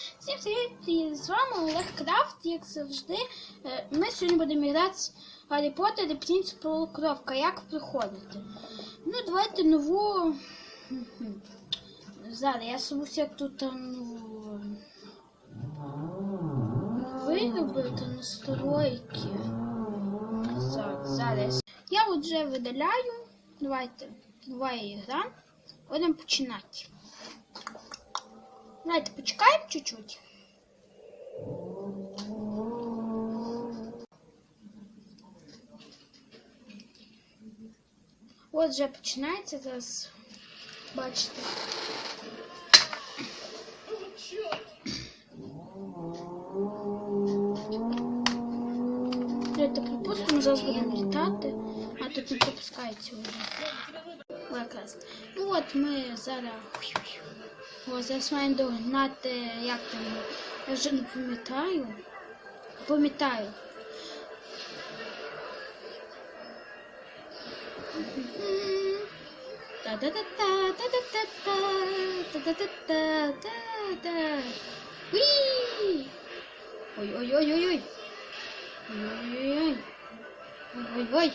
Всім привіт! З вами Олег Крафт, як завжди. Е, Ми сьогодні будемо грати Гаррі Поттер і Принц Полукровка. Як приходити? Ну, давайте нову. Зараз я собуся тут там, ну, виробити настройки. Зараз. Я вже видаляю. Давайте, нова гра. Будемо починати. Давайте почекаємо чуть-чуть. От вже починається зараз. Бачите. Давайте припустимо, зараз будемо літати, а тут не пропускається вже. О, якраз. Ну от ми зараз. О, зараз маємо догнати, як там, я вже не пам'ятаю. Пам'ятаю. Та-да-да-та, та-да-та-та, та-да-та-та, та-да. Уі! Ой-ой-ой-ой-ой. Ой-ой-ой-ой. Ой-ой-ой.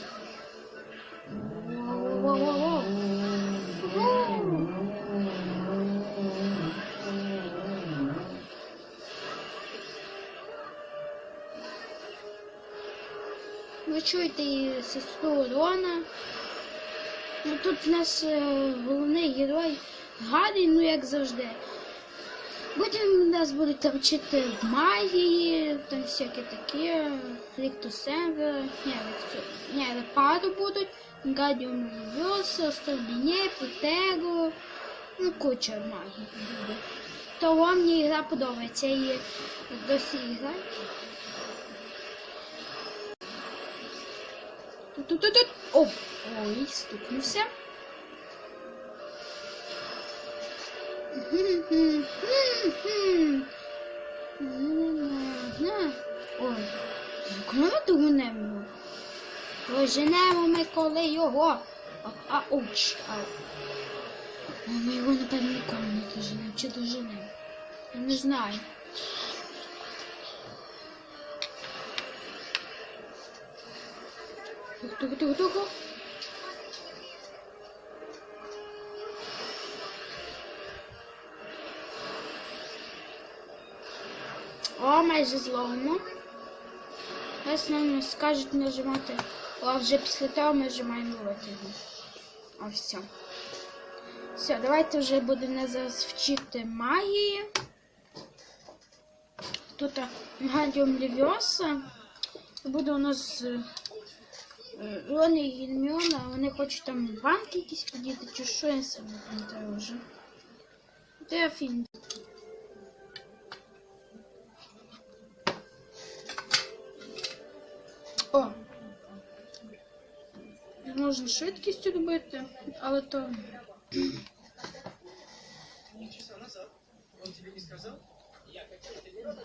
Воу-воу-воу-воу. Ви чуєте і сестру Рона. Ну, тут у нас е, головний герой Гаррі, ну як завжди. Потім нас будуть там вчити магії, там всякі такі, Ліктусевер, ні, Репару будуть, Гадіум Львіоса, Островбіне, Протегу, ну куча магії буде. То вам мені гра подобається, її досі граю. Тут-тут-тут. О, ой, стукнувся. Ой, коли догонемо? Доженемо ми коли його. А, а. А ми його, напевно, ніколи не доженемо. Чи доженемо? Я не знаю. Тух-тух-тух-тух. О, майже зловимо. Зараз нам скажуть нажимати. О, вже після того ми нажимаємо ловити його. О, все. Все, давайте вже будемо зараз вчити магії. Тут Гадіум Левіоса. Буде у нас е, е, Рон і Гільміона, вони хочуть там банки якісь подіти, чи що я себе не пам'ятаю вже. Де фільм? О! Можна швидкістю робити, але то. Он тебе не сказал? Я знаю, Гадіум Левіоса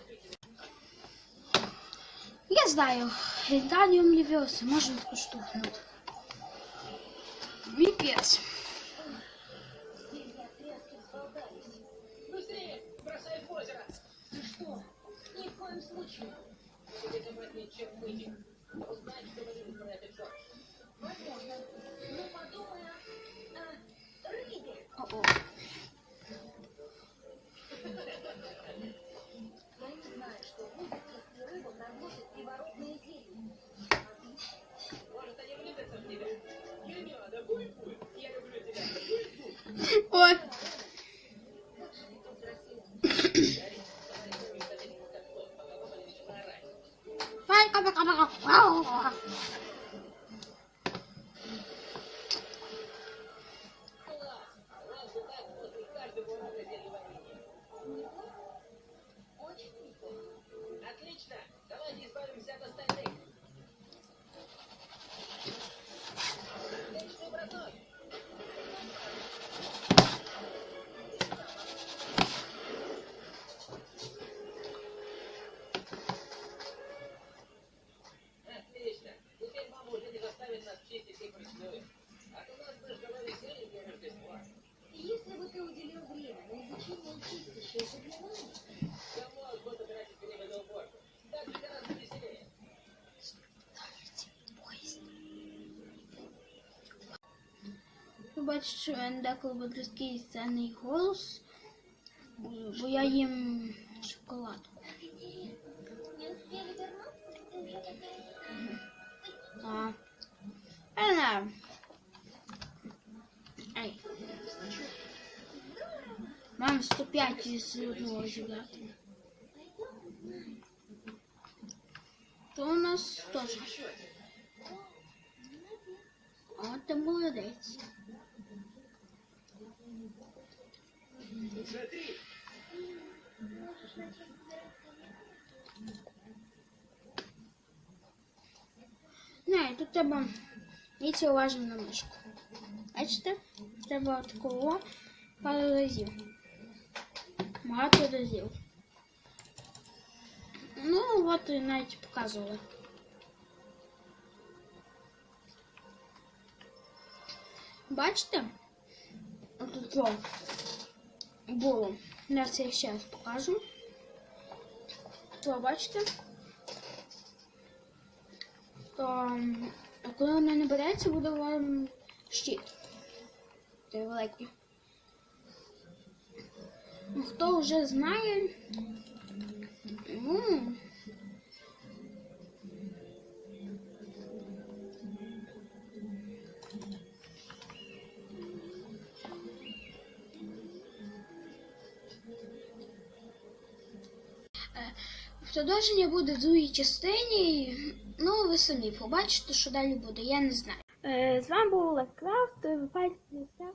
Я знаю. Даниум Левиоса. Можно штукнуть. Випец. О-о. Ой. Бачите, що я деколи буде такий голос, бо я їм шоколадку. А. Не знаю. Ей. Мам 105 із одного зібрати. То у нас теж. О, ти молодець. Не, тут треба дивіться уважно на мишку. Бачите? Треба такого пару разів. Багато разів. Ну, от і навіть показували. Бачите? От що Було. Я це ще покажу. То то м, коли вона не береться, буде вам щит. Той великий. Ну, Хто вже знає, ну, Продовження буде в другій частині. Ну, ви самі побачите, що далі буде, я не знаю. З вами був. Бачите